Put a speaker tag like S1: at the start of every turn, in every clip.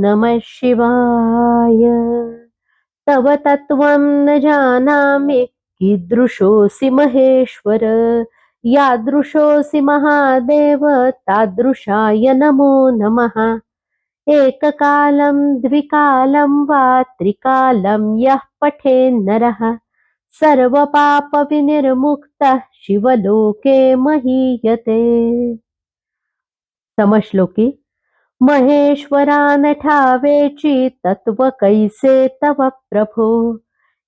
S1: नमः शिवाय। तव तत्त्वं न जानामि कीदृशोऽसि महेश्वर। यादृशोऽसि महादेव तादृशाय नमो नमः एककालं द्विकालं वा त्रिकालं यः पठेन्नरः सर्वपापविनिर्मुक्तः शिवलोके महीयते। समश्लोकी महेश्वरानठावेचि तत्त्वकैसे ठावेची तत्व कैसे तव प्रभो?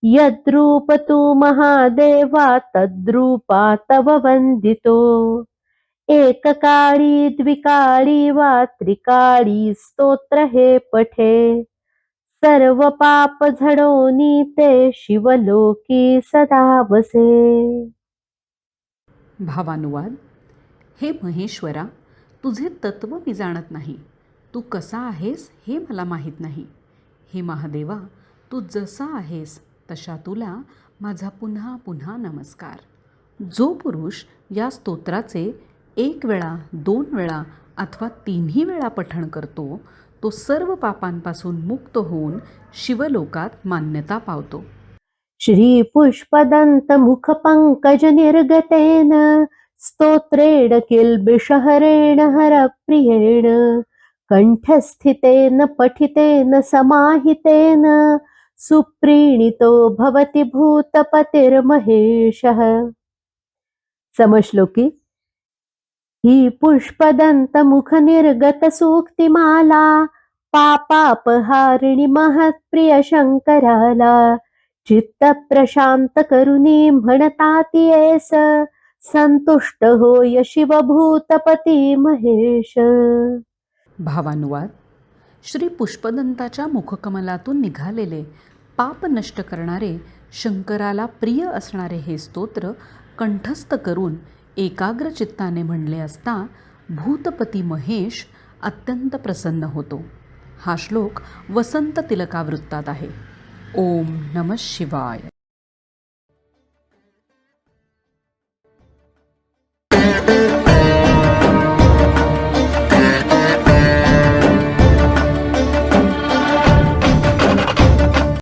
S1: यद्रूप तु महादेवा तद्रूपा तव वन्दितो। एककाळी द्विकाळी वा त्रिकाळी स्तोत्र हे पठे. सर्व पाप झडोनी ते शिवलोकी सदा बसे.
S2: भावानुवाद हे महेश्वरा तुझे तत्व मी जाणत नाही. तू कसा आहेस हे मला माहीत नाही. हे महादेवा तू जसा आहेस तशा तुला माझा पुन्हा पुन्हा नमस्कार. जो पुरुष या स्तोत्राचे एक वेळा दोन वेळा अथवा तिन्ही वेळा पठण करतो तो सर्व पापांपासून मुक्त होऊन शिवलोकात मान्यता पावतो.
S1: श्रीपुष्पदन्तमुखपङ्कजनिर्गतेन स्तोत्रेण किल्बिषहरेण हरप्रियेण कण्ठस्थितेन पठितेन समाहितेन सुप्रीणितो भवति भूतपतिर्महेशः। समश्लोकी ही पुष्पदन्तमुखनिर्गतसूक्तिमाला पापापहारिणि महत्प्रियशङ्कराला चित्तप्रशांत करुणी म्हणताती येस संतुष्ट होय शिवभूतपती महेश.
S2: भावानुवाद. श्री पुष्पदंताच्या मुखकमलातून निघालेले पाप नष्ट करणारे शंकराला प्रिय असणारे हे स्तोत्र कंठस्थ करून एकाग्र चित्ताने म्हणले असता भूतपती महेश अत्यंत प्रसन्न होतो. हा श्लोक वसंत तिलकावृत्तात आहे. ओम नम शिवाय.